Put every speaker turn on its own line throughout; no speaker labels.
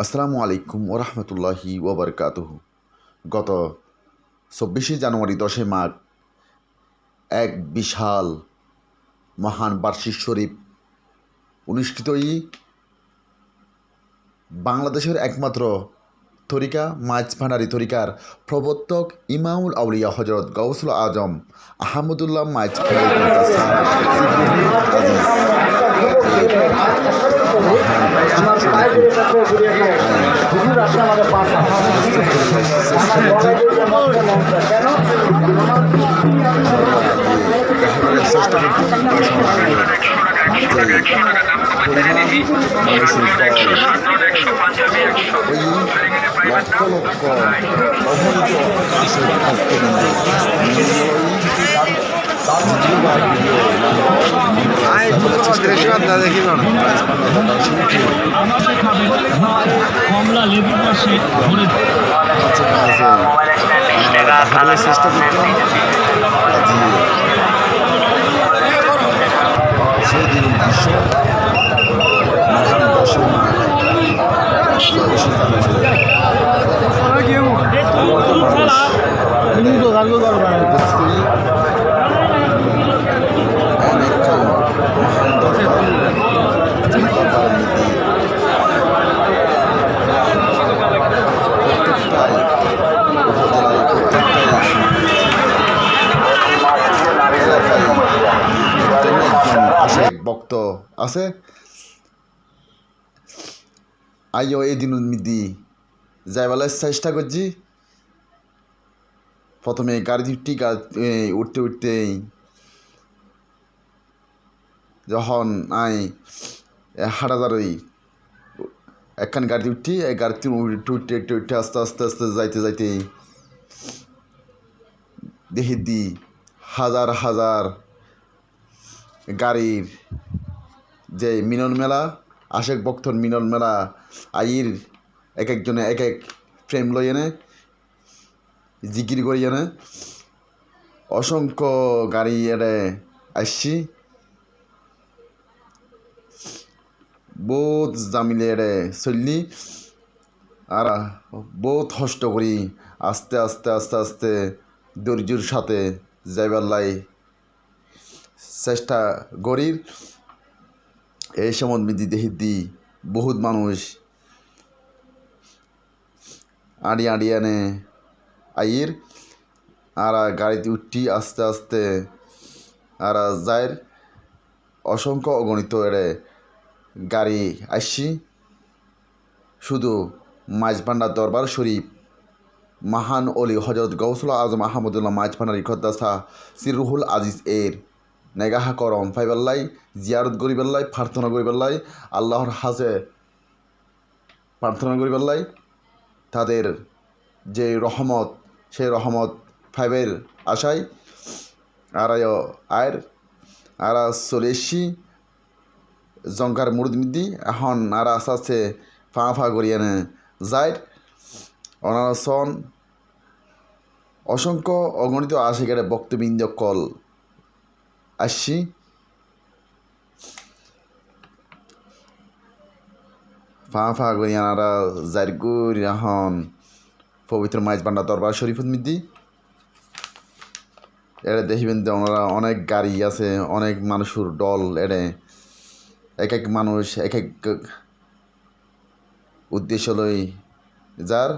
আসসালামু আলাইকুম ওরহমতুল্লাহি ওবরকাতুহ। গত চব্বিশে জানুয়ারি দশে মার্চ এক বিশাল মহান বার্ষিক শরীফ অনুষ্ঠিতই বাংলাদেশের একমাত্র তরিকা মাছ ভান্ডারি তরিকার প্রবর্তক ইমামুল আউলিয়া হজরত গৌসুল আজম আহমদুল্লাহ মাছ ভান্ডারি কর্তা ওই লক্ষ লক্ষ অবহিত আসে ভক্তবৃন্দ
কমলা লেবু পাশে
সেই দিন বিশ্ব মহান দশম অনেকক্ষণ মহান দরবার দরবার নীতি প্রত্যেকটাই উপজেলায় প্রত্যেকটাই এলাকায় তেমনি একজন আশেক বক্ত আছে আইও এই দিন মিদি যাইবেলার চেষ্টা করছি। প্রথমে গাড়ি উঠতে উঠতে যখন আই হাটাদারই একখান গাড়ি উঠি এই গাড়িতে উঠতে উঠতে উঠতে উঠতে, আস্তে আস্তে আস্তে, যাইতে যাইতে দেখি দি হাজার হাজার গাড়ির যে মিলন মেলা আশেক বক্তর মিলন মেলা আইর এক একজনে এক এক ফ্রেম লই এনে জিকির করি এনে। অসংখ্য গাড়ি এনে আসছি বহুত জামিলে এরে চললি। আর বহুত কষ্ট করি আস্তে আস্তে আস্তে আস্তে ধৈর্যর সাথে যাইবার লাই চেষ্টা করি। এই সময় মিদি দি বহুত মানুষ। আড়ি আড়ি আনে আইর, আর গাড়িতে উঠি আস্তে আস্তে আর যাইর। অসংখ্য অগণিত এরে গাড়ি আসছি শুধু মাঝভান্ডার দরবার শরীফ, মাহান অলি হজরত গৌসুল আজম আহমদুল্লাহ মাছ ভান্ডারি খদ্দাসা সিরুহুল আজিজ এর নেগাহা করম ফাইবাল্লাই জিয়ারত গরিবাল্লাই প্রার্থনা গরিবাল্লাই আল্লাহর হাজে প্রার্থনা গরিবাল্লাই তাদের যে রহমত, সেই রহমত ফাইবের আশায় আর আয়ের আর চলে এসছি জঙ্কার মুরুদ মিদি এখন আর আস্তে আস্তে ফা ফা করিয়ে নে যায়। ওনারা সন অসংখ্য অগণিত আশিকারে বক্তবৃন্দ কল আসছি ফা ফা করি আনারা যার গুর এখন পবিত্র মাইজ বান্ডা দরবার শরীফ মিদি এরা দেখিবেন যে ওনারা অনেক গাড়ি আছে অনেক মানুষের দল এড়ে এক এক মানুষ এক এক উদ্দেশ্য লই যার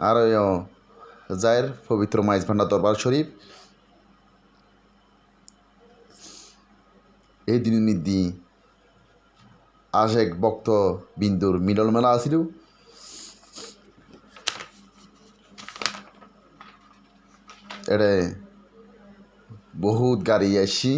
আর যার পবিত্র মাইজ ভান্ডার দরবার শরীফ এই দিন নিদি আশেক বক্ত বিন্দুর মিলন মেলা আছিল। এড়ে বহুত গাড়ি আসছি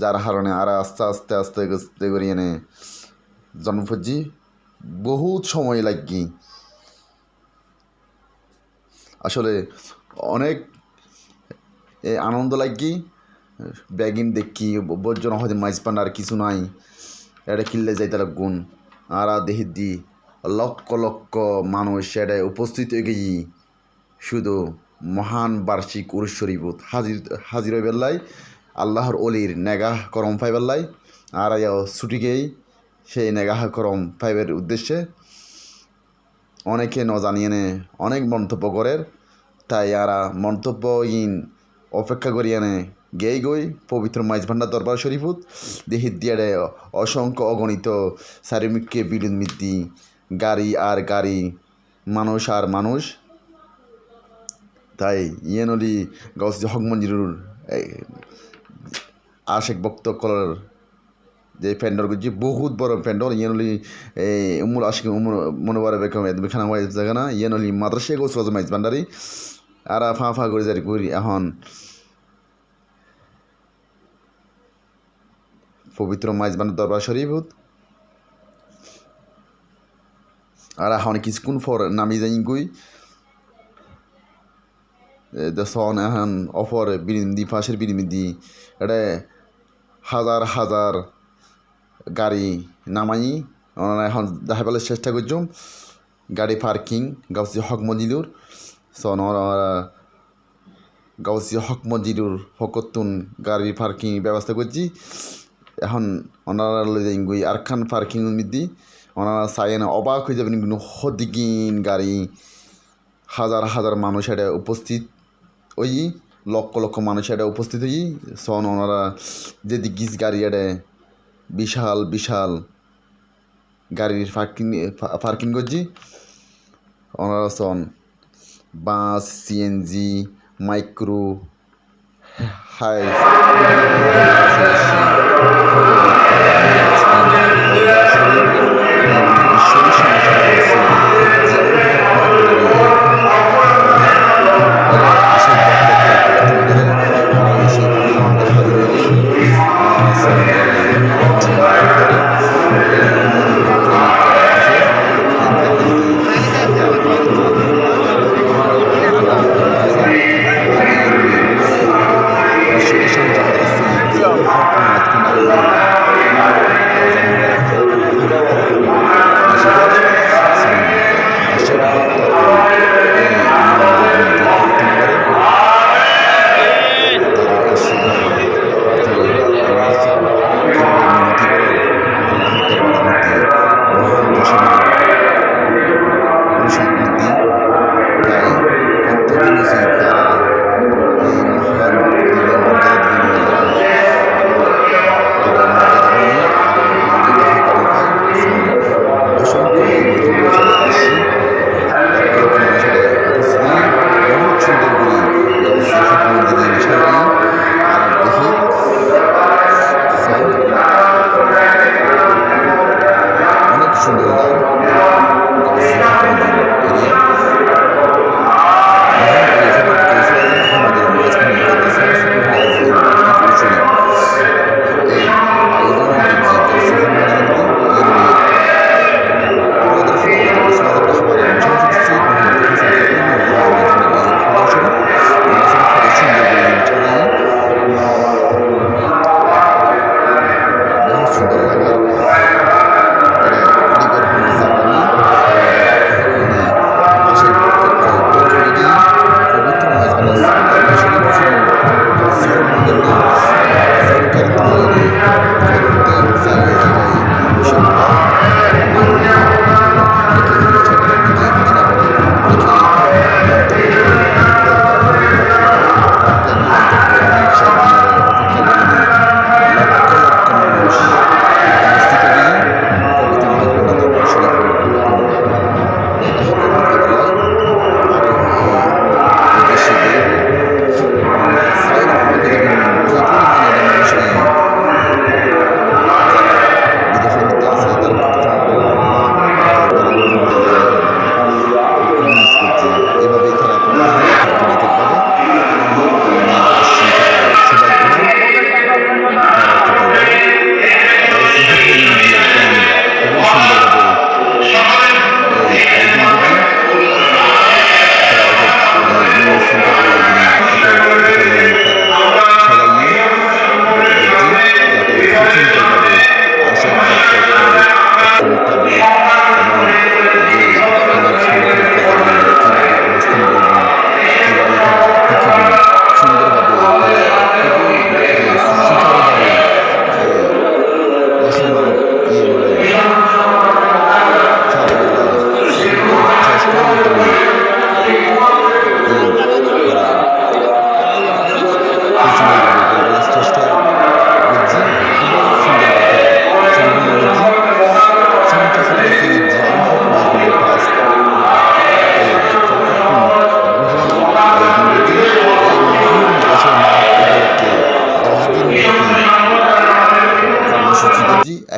যার কারণে আর আস্তে আস্তে আস্তে আস্তে করে এনে জন্মফজি বহুত সময় লাগি। আসলে অনেক আনন্দ লাগি। ব্যাগিন দেখি বর্জন হয়তো মাইজ পান আর কিছু নাই। এটা কিনলে যাইতে গুণ। আর দেখি দি লক্ষ লক্ষ মানুষ এটা উপস্থিত হয়ে গেছি শুধু মহান বার্ষিক উরুষ শরীফত। হাজির হাজির হয়ে বেল্লাই আল্লাহর অলির নেগাহ করম পাইবেল্লাই আর ছুটি গেই, সেই নেগাহ করম পাইবের উদ্দেশ্যে। অনেকে ন জানিয়ে অনেক মন্তব্য করের। তাই আরা মন্তব্যহীন অপেক্ষা করিয়া নে গেই গই, পবিত্র মাইজ ভান্ডার দরবার শরীফুত দেহি দিয়ারে অসংখ্য অগণিত চারিমুখে বিলুন মিদ্দি গাড়ি আর গাড়ি, মানুষ আর মানুষ। তাই ইয়েনলি গাউস হক মঞ্জিরুর আশেক বক্ত কলার যে প্যান্ডল করছি বহুত বড় প্যান্ডল ইয়েনলি উমুল আশিক, উমুল মনোবার বেখানা ওয়াই জায়গা না ইয়েনলি মাদ্রাসে গোস মাইজ ভান্ডারি আর ফা ফা করে জারি করি এখন। পবিত্র মাইজ ভান্ডার দরবার শরীফুত আর এখন কিছুক্ষণ পর নামি যাই গই দশন এখন অফর বিরিন্দি পাশের বিরিন্দি এটা হাজার হাজার গাড়ি নামাই এখন দেখা পেলে চেষ্টা করছুম গাড়ি পার্কিং, গাউসি হক মজিদুর। সন গাউসি হক মজিদুর ফকতুন গাড়ি পার্কিং ব্যবস্থা করছি। এখন ওনারা লই যাই গই আরখান পার্কিং মিদি ওনারা সাইন অবাক হয়ে যাবেন কিন্তু হদিকিন গাড়ি, হাজার হাজার মানুষ এটা উপস্থিত ওই লক্ষ লক্ষ মানুষ এটা উপস্থিত হই। সন ওনারা যদি গিস গাড়ি এটা বিশাল বিশাল গাড়ির পার্কিং পার্কিং করছি। ওনারা সন বাস সিএনজি মাইক্রো হাই সম্পত্তি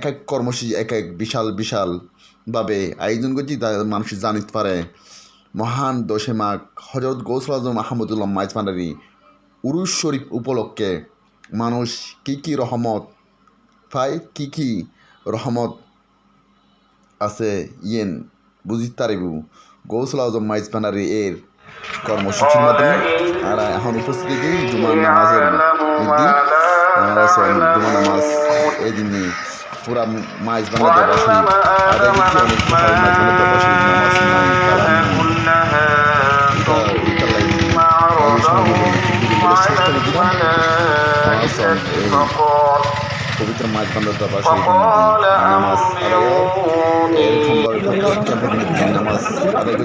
এক এক কর্মসূচি, এক এক বিশাল বিশালভাবে আয়োজন করছি, তা মানুষ জানিতে পারে। মহান দোষে মাঘ হজরত গৌসল আজম মাহমুদুল্লাহ মাইজ ভান্ডারি, উরুস শরীফ উপলক্ষে মানুষ কি কি রহমত পায়, কি কি রহমত আছে ইয়েন বুঝিতে পারিব? গৌসল আজম মাইজ ভান্ডারি এর কর্মসূচির মাধ্যমে আর এখন উপস্থিতি জুমার নামাজের আমরা নামাজ এই দিনে। পুরা মাইজ বাংলা দেবা শরীফ আদায় করছি অনেক ভাই মাইজ বাংলা নামাজ নাই কালাম নাই এটা এটা লাগে অনুষ্ঠান বলে শেষ করে দিলাম আমরা সব এই পবিত্র বাংলা দেবা শরীফ নামাজ নামাজ আদায়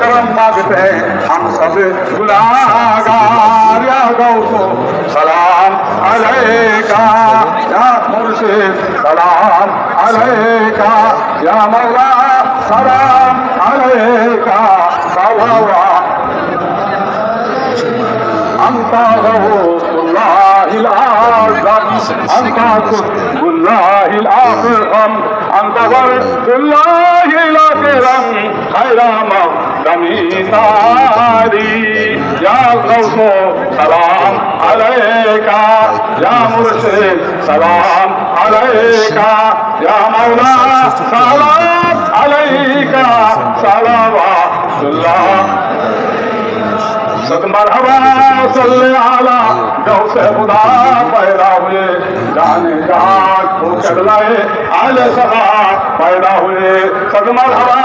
کرم مانگتے ہم سب گلاگار یا گو سلام علیکہ یا مرشد سلام علیکہ یا مولا سلام علیکہ وهوى أنت غوث الله الأعظم أنت قطب الله الأعظم أنت ورد الله الأكرم خير مقدمي ناري يا غوث سلام عليك يا مرسل سلام عليك يا مولانا سلام عليك سلام मरहबा सल्ले आला गौ से खुदा पैदा हुए जाने को चलाए आले हुए सद मरहबा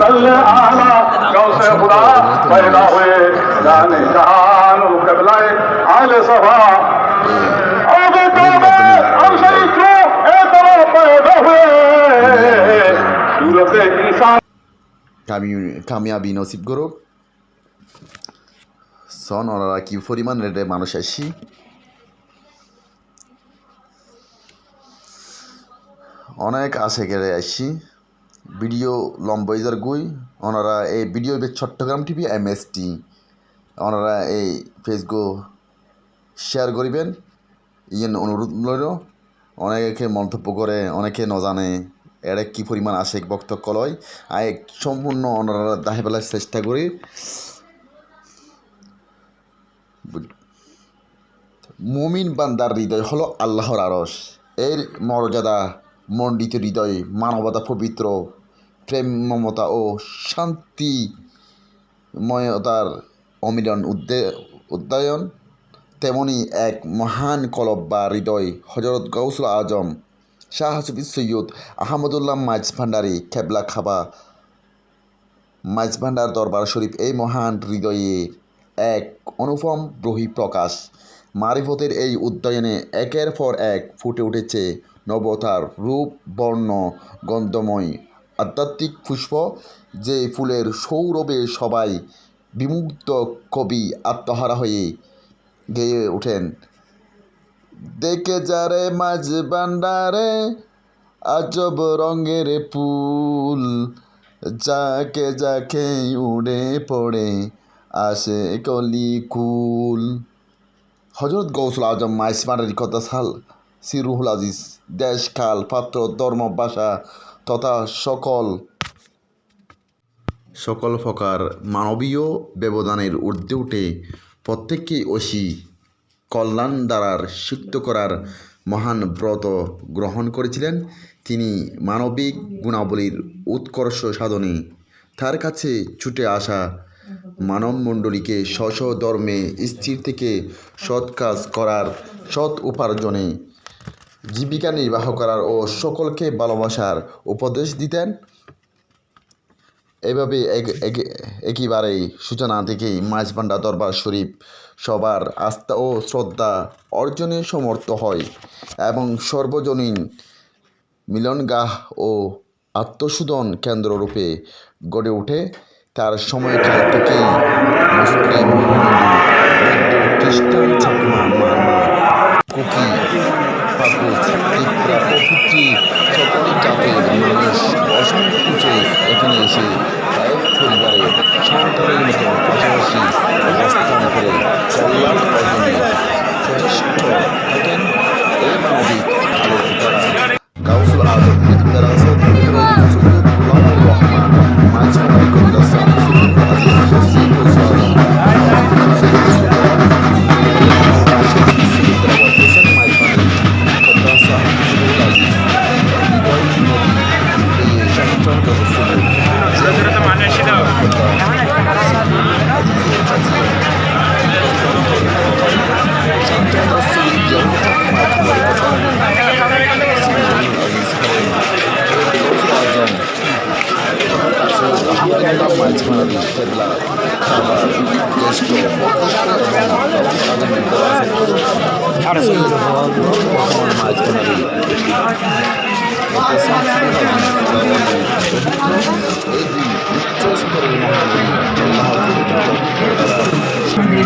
सल्ले आला गौ से खुदा पैदा हुए जाने जहाँ को चलाए आले सभा पैदा हुए सूरत इंसान
কামিয়াবি নসিব করুক। সন ওনারা কি পরিমাণ রেটে মানুষ আসি? অনেক আশে গেলে আসি। ভিডিও লম্বাইজার গুই। ওনারা এই video Chattogram TV M S T ওনারা এই ফেসবুক শেয়ার করিবেন। ইয়েন অনুরোধ লইল অনেকে মন্তব্য করে, অনেকে নজানে। এরা কি পরিমাণ আসে বক্তব্য লয় আয়, সম্পূর্ণ ওনারা দাহে বেলার চেষ্টা করি। মুমিন বান্দার হৃদয় হলো আল্লাহর আরস এর মর্যাদা, মণ্ডিত হৃদয়, মানবতা পবিত্র প্রেম মমতা ও শান্তিময়তার অমিলন উদ্দে উদ্যায়ন। তেমনি এক মহান কলব বা হৃদয় হজরত গৌসুল আজম শাহ হাসিফি সৈয়দ আহমদুল্লাহ মাইজ ভান্ডারি খেবলা খাবা। মাইজ ভান্ডার দরবার শরীফ এই মহান হৃদয়ে এক অনুপম বহিঃপ্রকাশ মারিফতের এই উদ্যয়নে একের পর এক ফুটে উঠেছে নবতার রূপ, বর্ণ, গন্ধময় আধ্যাত্মিক পুষ্প, যে ফুলের সৌরভে সবাই বিমুগ্ধ কবি আত্মহারা হয়ে গেয়ে ওঠেন। দেখে যারে মাঝ বান্ডারে আজব রঙের ফুল। যাকে যাকে উড়ে পড়ে আসে কলি কুল। হজরত গৌসুল আজম মাইসমারের কথা সাল, সিরুহুল আজিজ, দেশ, কাল, পাত্র, ধর্ম, ভাষা তথা সকল। সকল প্রকার মানবীয় ব্যবধানের ঊর্ধ্বে উঠে প্রত্যেককে অসি কল্যাণ দ্বারার সিক্ত করার মহান ব্রত গ্রহণ করেছিলেন। তিনি মানবিক গুণাবলীর উৎকর্ষ সাধনে তার কাছে ছুটে আসা মানবমণ্ডলীকে স্ব স্ব ধর্মে স্থির থেকে সৎ কাজ করার সৎ উপার্জনে জীবিকা নির্বাহ করার ও সকলকে ভালোবাসার উপদেশ দিতেন। এভাবে এক- এক- একেবারেই সূচনা থেকেই মাঝবান্ডা দরবার শরীফ সবার আস্থা ও শ্রদ্ধা অর্জনে সমর্থ হয় এবং সর্বজনীন মিলনগাহ ও আত্মশোধন কেন্দ্ররূপে গড়ে ওঠে। তার সময়কাল থেকেই মুসলিম খ্রিস্টান কুকি মানুষ অসংকোচে এখানে এসে এক পরিবারে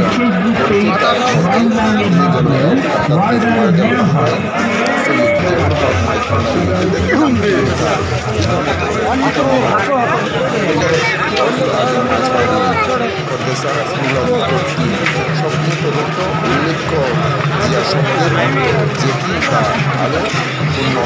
ফেসবুক পেজ ধর্মবঙ্গের মাধ্যমেও বার্তায় দেওয়া হয় উল্লেখ্য জিয়া শব্দের যেটি বা আলো পূর্ণ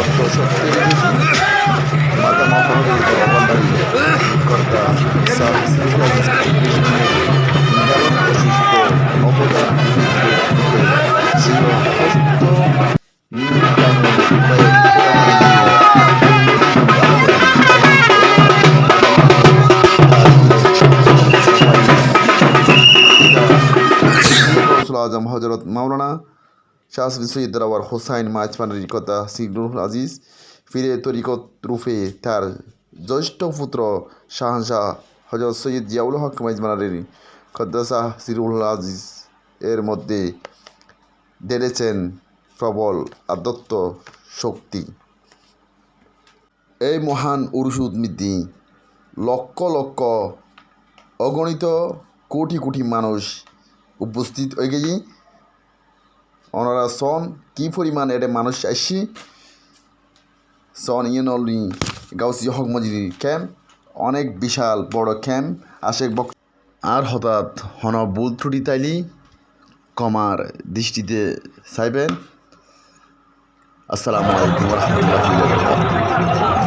শাহ সৈয়দ রাওয়ার হোসাইন মাঝপানের কথা সিগনুল আজিজ ফিরে তরিকত রূপে তার জ্যৈষ্ঠ পুত্র শাহজাহ হজরত সৈয়দ জিয়াউল হক মাইজমানের খদ্দাসাহ সিরুল আজিজ এর মধ্যে দেড়েছেন প্রবল আদত্ত শক্তি। এই মহান উরুসুদ মিতি লক্ষ লক্ষ অগণিত কোটি কোটি মানুষ উপস্থিত হয়ে গেছি। ওনারা সন, কি পরিমাণ এটা মানুষ আসছি সন ইউনলি গাউসি হক মজিদির ক্যাম্প, অনেক বিশাল বড় ক্যাম্প, আশেক বক আর হঠাৎ হন বুল ত্রুটি তাইলি, কমার দৃষ্টিতে চাইবেন। আসসালামু আলাইকুম রহমতুল্লাহ